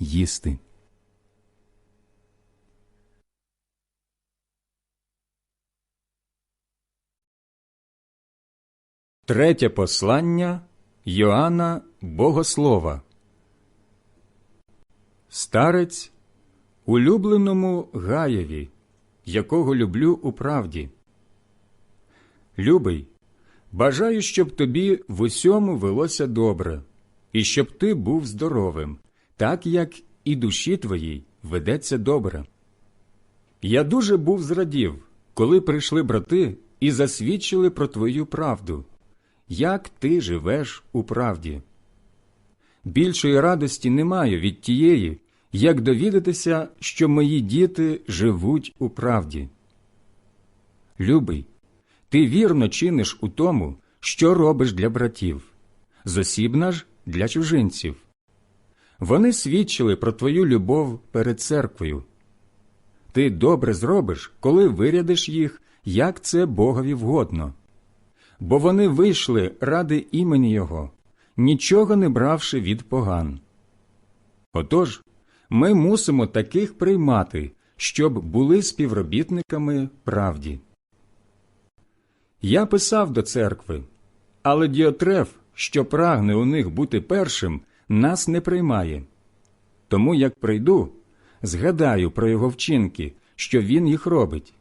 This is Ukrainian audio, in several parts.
їсти. Третє послання Йоанна Богослова. Старець улюбленому Гаєві, якого люблю у правді. Любий, бажаю, щоб тобі в усьому велося добре, і щоб ти був здоровим, так як і душі твоїй ведеться добре. Я дуже був зрадів, коли прийшли брати і засвідчили про твою правду, як ти живеш у правді. Більшої радості немає від тієї, як довідатися, що мої діти живуть у правді. Любий, ти вірно чиниш у тому, що робиш для братів, зосібна ж для чужинців. Вони свідчили про твою любов перед церквою. Ти добре зробиш, коли вирядиш їх, як це Богові вгодно. Бо вони вийшли ради імені Його, нічого не бравши від поган. Отож, ми мусимо таких приймати, щоб були співробітниками правді. Я писав до церкви, але Діотреф, що прагне у них бути першим, нас не приймає. Тому як прийду, згадаю про його вчинки, що він їх робить,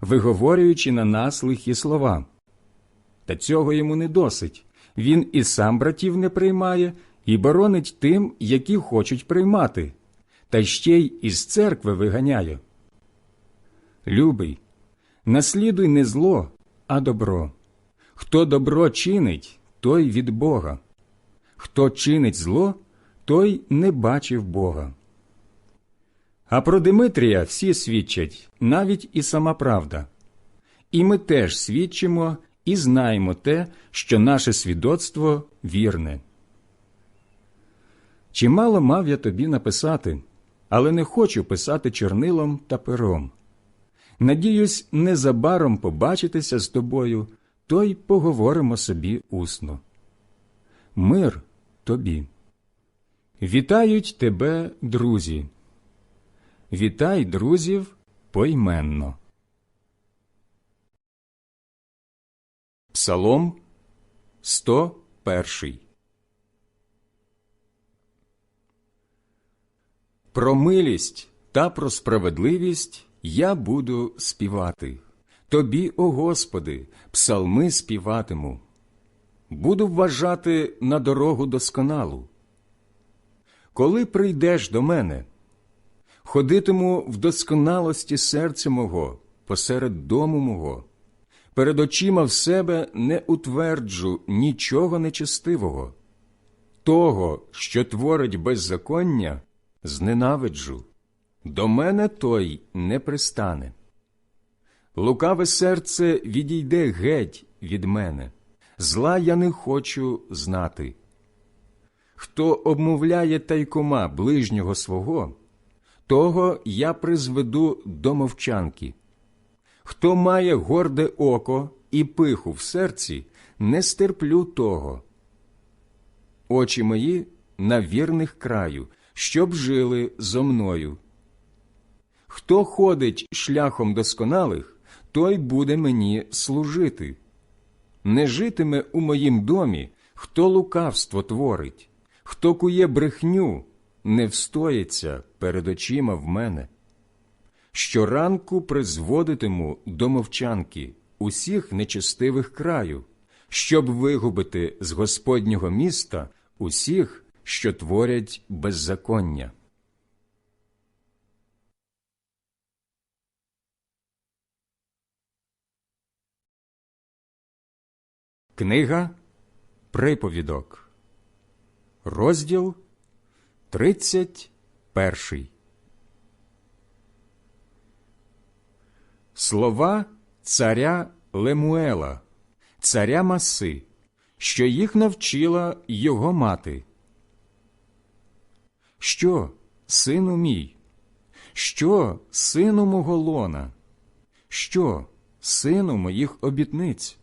виговорюючи на нас лихі слова. Та цього йому не досить. Він і сам братів не приймає, і боронить тим, які хочуть приймати, та ще й із церкви виганяє. Любий, наслідуй не зло, а добро. Хто добро чинить, той від Бога. Хто чинить зло, той не бачив Бога. А про Димитрія всі свідчать, навіть і сама правда. І ми теж свідчимо і знаємо те, що наше свідоцтво вірне. Чимало мав я тобі написати, але не хочу писати чорнилом та пером. Надіюсь, незабаром побачитися з тобою, то й поговоримо собі усно. Мир тобі. Вітають тебе, друзі. Вітай друзів поіменно. Псалом 101 Про милість та про справедливість я буду співати. Тобі, о Господи, псалми співатиму. Буду вважати на дорогу досконалу. Коли прийдеш до мене, ходитиму в досконалості серця мого посеред дому мого, перед очима в себе не утверджу нічого нечестивого, того, що творить беззаконня, зненавиджу, до мене той не пристане. Лукаве серце відійде геть від мене, зла я не хочу знати. Хто обмовляє тайкома ближнього свого, того я призведу до мовчанки. Хто має горде око і пиху в серці, не стерплю того. Очі мої на вірних краю, щоб жили зо мною. Хто ходить шляхом досконалих, той буде мені служити. Не житиме у моїм домі, хто лукавство творить, хто кує брехню, не встоїться перед очима в мене. Щоранку призводитиму до мовчанки усіх нечестивих краю, щоб вигубити з Господнього міста усіх, що творять беззаконня. Книга Приповідок, розділ 31 Слова царя Лемуела, царя Маси, що їх навчила його мати. Що, сину мій? Що, сину мого лона? Що, сину моїх обітниць?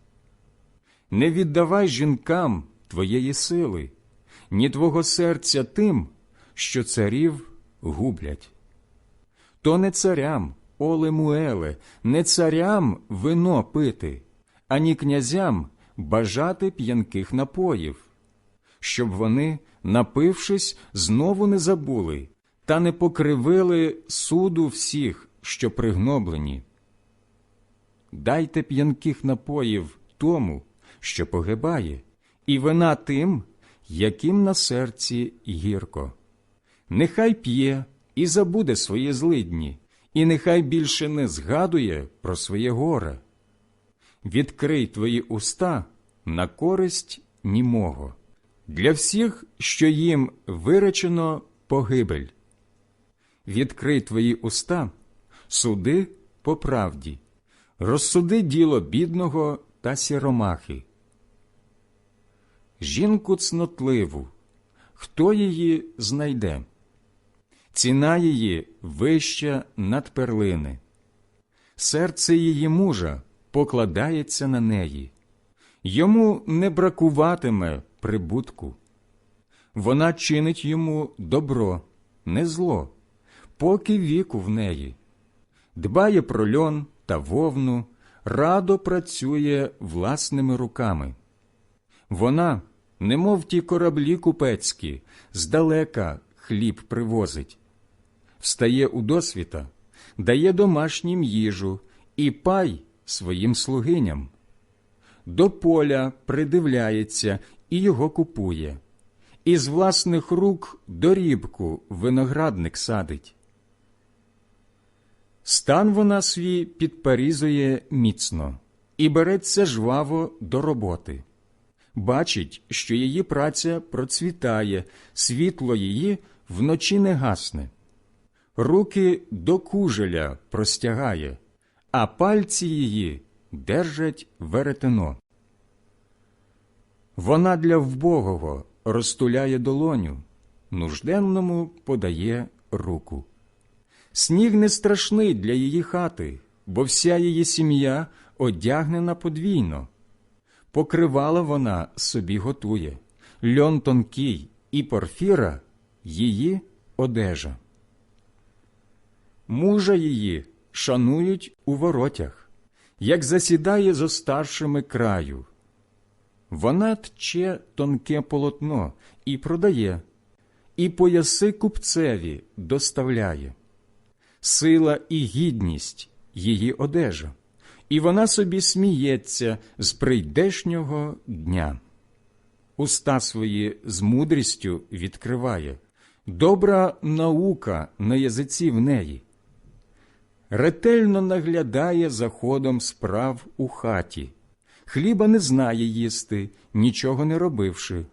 Не віддавай жінкам твоєї сили, ні твого серця тим, що царів гублять. То не царям, о Лемуеле, не царям вино пити, ані князям бажати п'янких напоїв, щоб вони, напившись, знову не забули та не покривили суду всіх, що пригноблені. Дайте п'янких напоїв тому, що погибає, і вина тим, яким на серці гірко. Нехай п'є і забуде свої злидні, і нехай більше не згадує про своє горе. Відкрий твої уста на користь німого, для всіх, що їм виречено погибель. Відкрий твої уста, суди по правді, розсуди діло бідного та сіромахи. Жінку цнотливу, хто її знайде? Ціна її вища над перлини. Серце її мужа покладається на неї, йому не бракуватиме прибутку. Вона чинить йому добро, не зло, поки віку в неї, дбає про льон та вовну, радо працює власними руками. Вона, немов ті кораблі купецькі, здалека хліб привозить, встає у досвіта, дає домашнім їжу і пай своїм слугиням. До поля придивляється і його купує, із власних рук дорібку виноградник садить. Стан вона свій підпарізує міцно і береться жваво до роботи. Бачить, що її праця процвітає, світло її вночі не гасне, руки до кужеля простягає, а пальці її держать веретено. Вона для вбогого розтуляє долоню, нужденному подає руку. Сніг не страшний для її хати, бо вся її сім'я одягнена подвійно. Покривала вона собі готує, льон тонкий і порфіра її одежа. Мужа її шанують у воротях, як засідає зо старшими краю, Вона тче тонке полотно і продає, і пояси купцеві доставляє. Сила і гідність її одежа, і вона собі сміється з прийдешнього дня. Уста свої з мудрістю відкриває, добра наука на язиці в неї. Ретельно наглядає за ходом справ у хаті, хліба не знає їсти, нічого не робивши.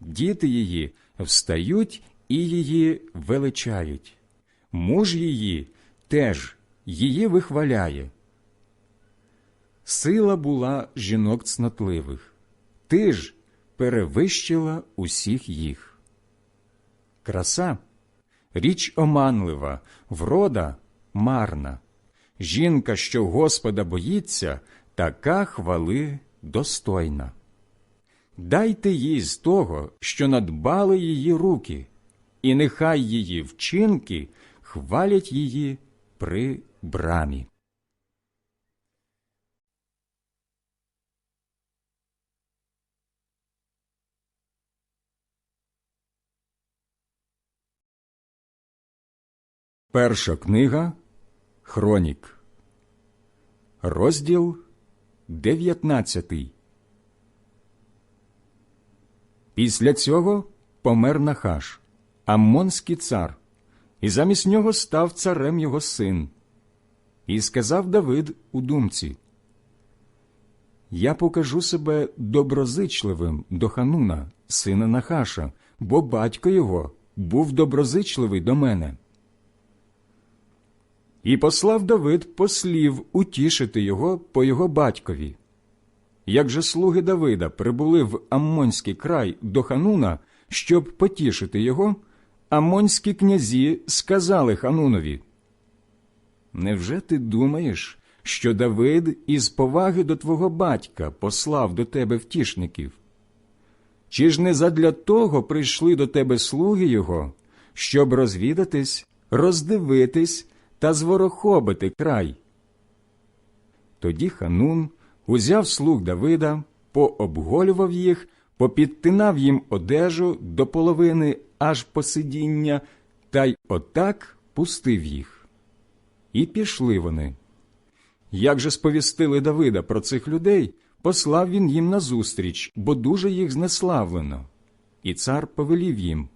Діти її встають і її величають. Муж її теж її вихваляє. Сила була жінок цнотливих, ти ж перевищила усіх їх. Краса річ оманлива, врода марна. Жінка, що Господа боїться, така хвали достойна. Дайте їй з того, що надбали її руки, і нехай її вчинки хвалять її при брамі. Перша книга Хронік, розділ 19 Після цього помер Нахаш, Аммонський цар, і замість нього став царем його син. І сказав Давид у думці: Я покажу себе доброзичливим до Хануна, сина Нахаша, бо батько його був доброзичливий до мене. І послав Давид послів утішити його по його батькові. Як же слуги Давида прибули в Аммонський край до Хануна, щоб потішити його, аммонські князі сказали Ханунові Невже ти думаєш, що Давид із поваги до твого батька послав до тебе втішників? Чи ж не задля того прийшли до тебе слуги його, щоб розвідатись, роздивитись та зворохобити край? Тоді Ханун узяв слуг Давида, пообголював їх, попідтинав їм одежу до половини аж по сидіння, та й отак пустив їх. І пішли вони. Як же сповістили Давида про цих людей, послав він їм назустріч, бо дуже їх знеславлено. І цар повелів їм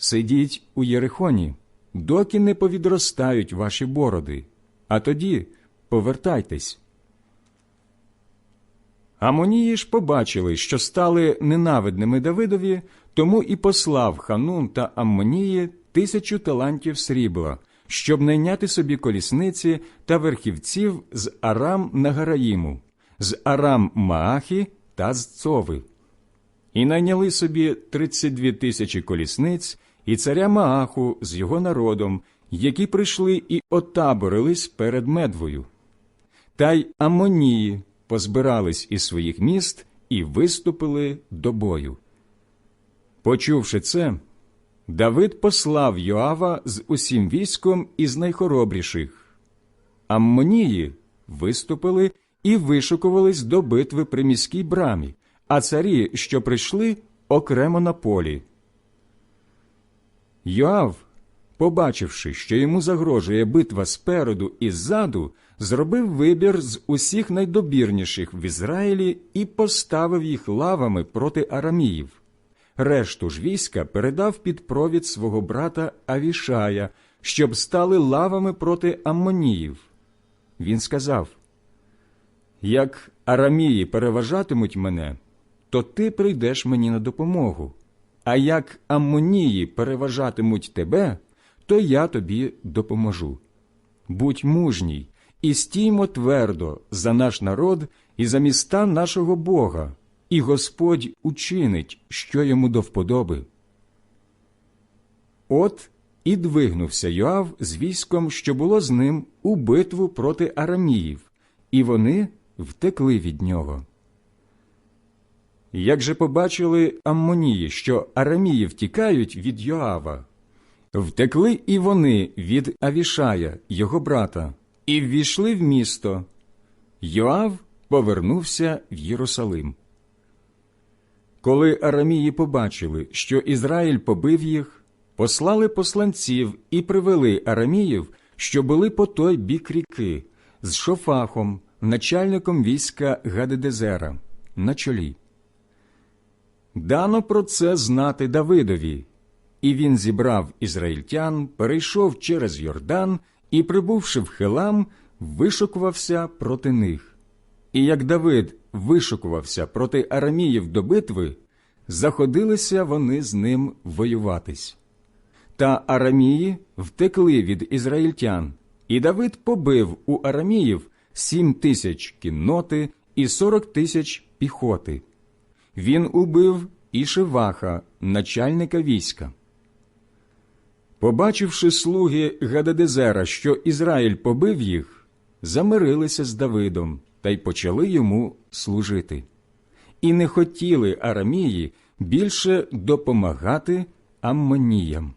Сидіть у Єрихоні, доки не повідростають ваші бороди, а тоді повертайтесь. Амонії ж побачили, що стали ненавидними Давидові, тому і послав Ханун та Аммонії тисячу талантів срібла, щоб найняти собі колісниці та верхівців з Арам Нагараїму, з Арам Маахі та з Цови. І найняли собі тридцять дві тисячі колісниць і царя Мааху з його народом, які прийшли і отаборились перед медвою. Та й Амонії позбирались із своїх міст і виступили до бою. Почувши це, Давид послав Йоава з усім військом із найхоробріших. Аммонії виступили і вишукувались до битви при міській брамі, а царі, що прийшли, окремо на полі. Йоав, побачивши, що йому загрожує битва спереду і ззаду, зробив вибір з усіх найдобірніших в Ізраїлі і поставив їх лавами проти араміїв. Решту ж війська передав під провід свого брата Авішая, щоб стали лавами проти Аммоніїв. Він сказав Як арамії переважатимуть мене, то ти прийдеш мені на допомогу, а як Аммонії переважатимуть тебе, то я тобі допоможу. Будь мужній і стіймо твердо за наш народ і за міста нашого Бога, і Господь учинить, що йому до вподоби. От і двигнувся Йоав з військом, що було з ним, у битву проти Араміїв, і вони втекли від нього. Як же побачили Аммонії, що Арамії втікають від Йоава, втекли і вони від Авішая, його брата, і ввійшли в місто. Йоав повернувся в Єрусалим. Коли арамії побачили, що Ізраїль побив їх, послали посланців і привели араміїв, що були по той бік ріки, з Шофахом, начальником війська Гадедезера, на чолі. Дано про це знати Давидові, і він зібрав ізраїльтян, перейшов через Йордан і, прибувши в Хелам, вишукувався проти них. І як Давид вишукувався проти араміїв до битви, заходилися вони з ним воюватись. Та арамії втекли від ізраїльтян, і Давид побив у араміїв сім тисяч кінноти і сорок тисяч піхоти. Він убив Ішиваха, начальника війська. Побачивши слуги Гададезера, що Ізраїль побив їх, замирилися з Давидом та й почали йому служити. І не хотіли арамії більше допомагати аммоніям.